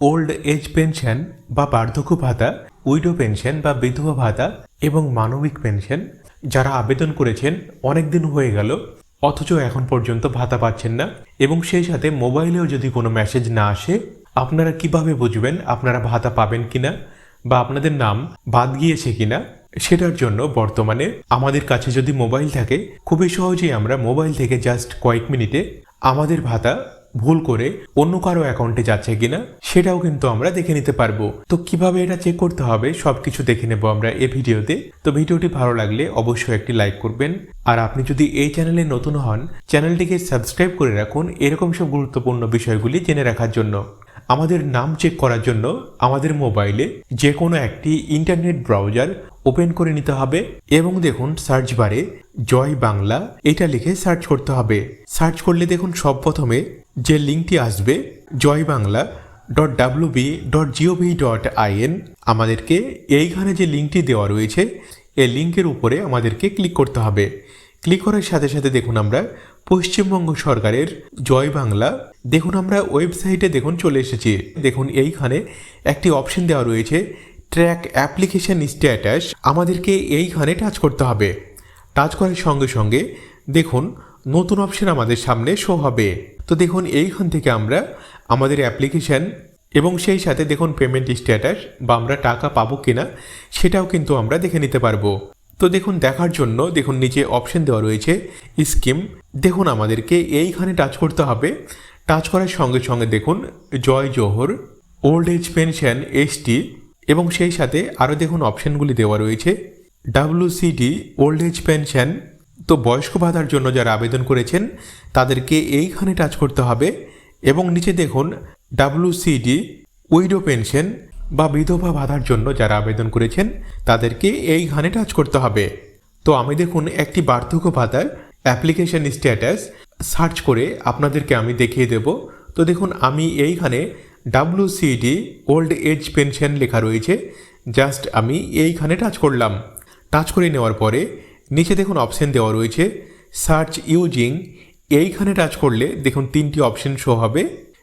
Old age pension বা বার্ধক্য ভাতা, উইডো পেনশন বা বিধবা ভাতা এবং মানবিক পেনশন যারা আবেদন করেছেন অনেক দিন হয়ে গেল, অথচ এখন পর্যন্ত ভাতা পাচ্ছেন না এবং সেই সাথে মোবাইলেও যদি কোনো মেসেজ না আসে, আপনারা কীভাবে বুঝবেন আপনারা ভাতা পাবেন কিনা বা আপনাদের নাম বাদ গিয়েছে কিনা? সেটার জন্য বর্তমানে আমাদের কাছে যদি মোবাইল থাকে, খুবই সহজেই আমরা মোবাইল থেকে জাস্ট কয়েক মিনিটে আমাদের ভাতা ভুল করে অন্য কারও অ্যাকাউন্টে যাচ্ছে কিনা, সেটাও কিন্তু আমরা দেখে নিতে পারব। তো কীভাবে এটা চেক করতে হবে, সবকিছু দেখে নেব আমরা এই ভিডিওতে। তো ভিডিওটি ভালো লাগলে অবশ্যই একটি লাইক করবেন। আর আপনি যদি এই চ্যানেলে নতুন হন, চ্যানেলটিকে সাবস্ক্রাইব করে রাখুন এরকম সব গুরুত্বপূর্ণ বিষয়গুলি জেনে রাখার জন্য। আমাদের নাম চেক করার জন্য আমাদের মোবাইলে যে কোনো একটি ইন্টারনেট ব্রাউজার ওপেন করে নিতে হবে এবং দেখুন সার্চ বারে জয় বাংলা এটা লিখে সার্চ করতে হবে। সার্চ করলে দেখুন সব প্রথমে যে লিঙ্কটি আসবে Joy Bangla dot W B dot GOV dot IN আমাদেরকে এইখানে যে লিঙ্কটি দেওয়া রয়েছে, এই লিঙ্কের উপরে আমাদেরকে ক্লিক করতে হবে। ক্লিক করার সাথে সাথে দেখুন আমরা পশ্চিমবঙ্গ সরকারের জয় বাংলা, দেখুন আমরা ওয়েবসাইটে দেখুন চলে এসেছি। দেখুন এইখানে একটি অপশন দেওয়া রয়েছে, ট্র্যাক অ্যাপ্লিকেশন স্ট্যাটাস, আমাদেরকে এইখানে টাচ করতে হবে। টাচ করার সঙ্গে সঙ্গে দেখুন নতুন অপশন আমাদের সামনে শো হবে। তো দেখুন, এইখান থেকে আমরা আমাদের অ্যাপ্লিকেশন এবং সেই সাথে দেখুন পেমেন্ট স্ট্যাটাস বা আমরা টাকা পাবো কিনা, সেটাও কিন্তু আমরা দেখে নিতে পারব। তো দেখুন, দেখার জন্য দেখুন, নিচে অপশন দেওয়া রয়েছে স্কিম দেখুন, আমাদেরকে এইখানে টাচ করতে হবে। টাচ করার সঙ্গে সঙ্গে দেখুন, Jai Johar old age pension ST এবং সেই সাথে আরও দেখুন অপশনগুলি দেওয়া রয়েছে। ডাব্লিউসিডি ওল্ড এজ পেনশন তো বয়স্ক ভাতার জন্য যারা আবেদন করেছেন, তাদেরকে এইখানে টাচ করতে হবে এবং নিচে দেখুন ডাব্লিউসিডি উইডো পেনশন বা বিধবা ভাতার জন্য যারা আবেদন করেছেন, তাদেরকে এইখানে টাচ করতে হবে। তো আমি দেখুন একটি বার্ধক্য ভাতার অ্যাপ্লিকেশন স্ট্যাটাস সার্চ করে আপনাদেরকে আমি দেখিয়ে দেব। তো দেখুন আমি এইখানে ডাব্লিউসিডি ওল্ড এজ পেনশন লেখা রয়েছে জাস্ট আমি এইখানে টাচ করলাম। টাচ করে নেওয়ার পরে নিচে দেখুন অপশন দেওয়া রয়েছে সার্চ ইউজিং এইখানে টাচ করলে দেখুন তিনটি অপশন শো হবে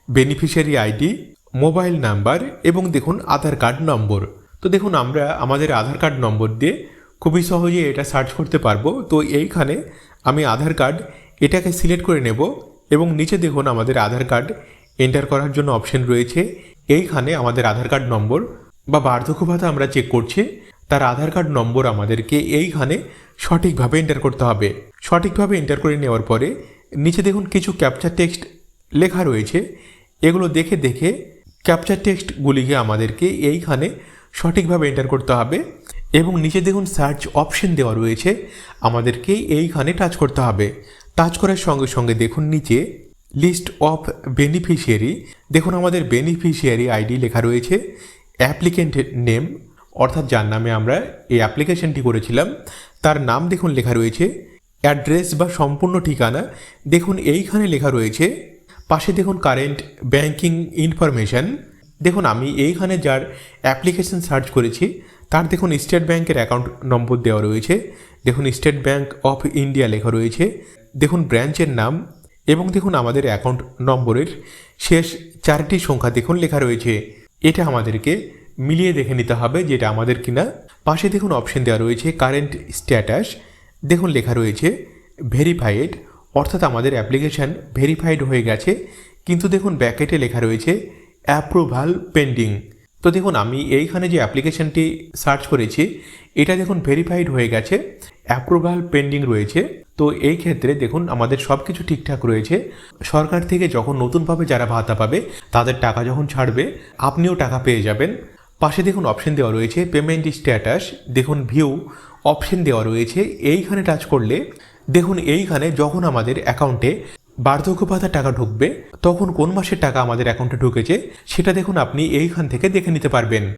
বেনিফিশিয়ারি আইডি মোবাইল নাম্বার এবং দেখুন আধার কার্ড নম্বর তো দেখুন আমরা আমাদের আধার কার্ড নম্বর দিয়ে খুবই সহজে এটা সার্চ করতে পারব। তো এইখানে আমি আধার কার্ড এটাকে সিলেক্ট করে নেব এবং নিচে দেখুন আমাদের আধার কার্ড এন্টার করার জন্য অপশন রয়েছে। এইখানে আমাদের আধার কার্ড নম্বর বা বার্ধক্য ভাতা আমরা চেক করছি। তার আধার কার্ড নম্বর আমাদেরকে এইখানে সঠিকভাবে এন্টার করতে হবে। সঠিকভাবে এন্টার করে নেওয়ার পরে নিচে দেখুন কিছু ক্যাপচার টেক্সট লেখা রয়েছে। এগুলো দেখে দেখে ক্যাপচার টেক্সটগুলিকে আমাদেরকে এইখানে সঠিকভাবে এন্টার করতে হবে এবং নিচে দেখুন সার্চ অপশন দেওয়া রয়েছে। আমাদেরকে এইখানে টাচ করতে হবে। টাচ করার সঙ্গে সঙ্গে দেখুন নিচে লিস্ট অফ বেনিফিশিয়ারি দেখুন আমাদের বেনিফিশিয়ারি আইডি লেখা রয়েছে। অ্যাপ্লিকেন্ট নেম অর্থাৎ যার নামে আমরা এই অ্যাপ্লিকেশনটি করেছিলাম, তার নাম দেখুন লেখা রয়েছে অ্যাড্রেস বা সম্পূর্ণ ঠিকানা, দেখুন এইখানে লেখা রয়েছে, পাশে দেখুন কারেন্ট ব্যাংকিং ইনফরমেশন দেখুন আমি এইখানে যার অ্যাপ্লিকেশন সার্চ করেছি, তার দেখুন স্টেট ব্যাংকের অ্যাকাউন্ট নম্বর দেওয়া রয়েছে, দেখুন স্টেট ব্যাংক অফ ইন্ডিয়া লেখা রয়েছে, দেখুন ব্রাঞ্চের নাম, এবং দেখুন আমাদের অ্যাকাউন্ট নম্বরের শেষ চারটি সংখ্যা দেখুন লেখা রয়েছে, এটা আমাদেরকে মিলিয়ে দেখে নিতে হবে যেটা আমাদের কিনা। পাশে দেখুন অপশন দেওয়া রয়েছে কারেন্ট স্ট্যাটাস দেখুন লেখা রয়েছে ভেরিফাইড অর্থাৎ আমাদের অ্যাপ্লিকেশান ভেরিফাইড হয়ে গেছে। কিন্তু দেখুন ব্যাকেটে লেখা রয়েছে অ্যাপ্রুভাল পেন্ডিং তো দেখুন আমি এইখানে যে অ্যাপ্লিকেশনটি সার্চ করেছি, এটা দেখুন ভেরিফাইড হয়ে গেছে অ্যাপ্রুভাল পেন্ডিং রয়েছে। তো এই ক্ষেত্রে দেখুন আমাদের সব কিছু ঠিকঠাক রয়েছে। সরকার থেকে যখন নতুনভাবে যারা ভাতা পাবে, তাদের টাকা যখন ছাড়বে, আপনিও টাকা পেয়ে যাবেন। পাশে দেখুন অপশন দেওয়া রয়েছে পেমেন্ট স্ট্যাটাস দেখুন ভিউ অপশন দেওয়া রয়েছে, এইখানে টাচ করলে, দেখুন এইখানে যখন আমাদের অ্যাকাউন্টে বার্ধক্য ভাতার টাকা ঢুকবে, তখন কোন মাসের টাকা আমাদের অ্যাকাউন্টে ঢুকেছে, সেটা দেখুন আপনি এইখান থেকে দেখে নিতে পারবেন।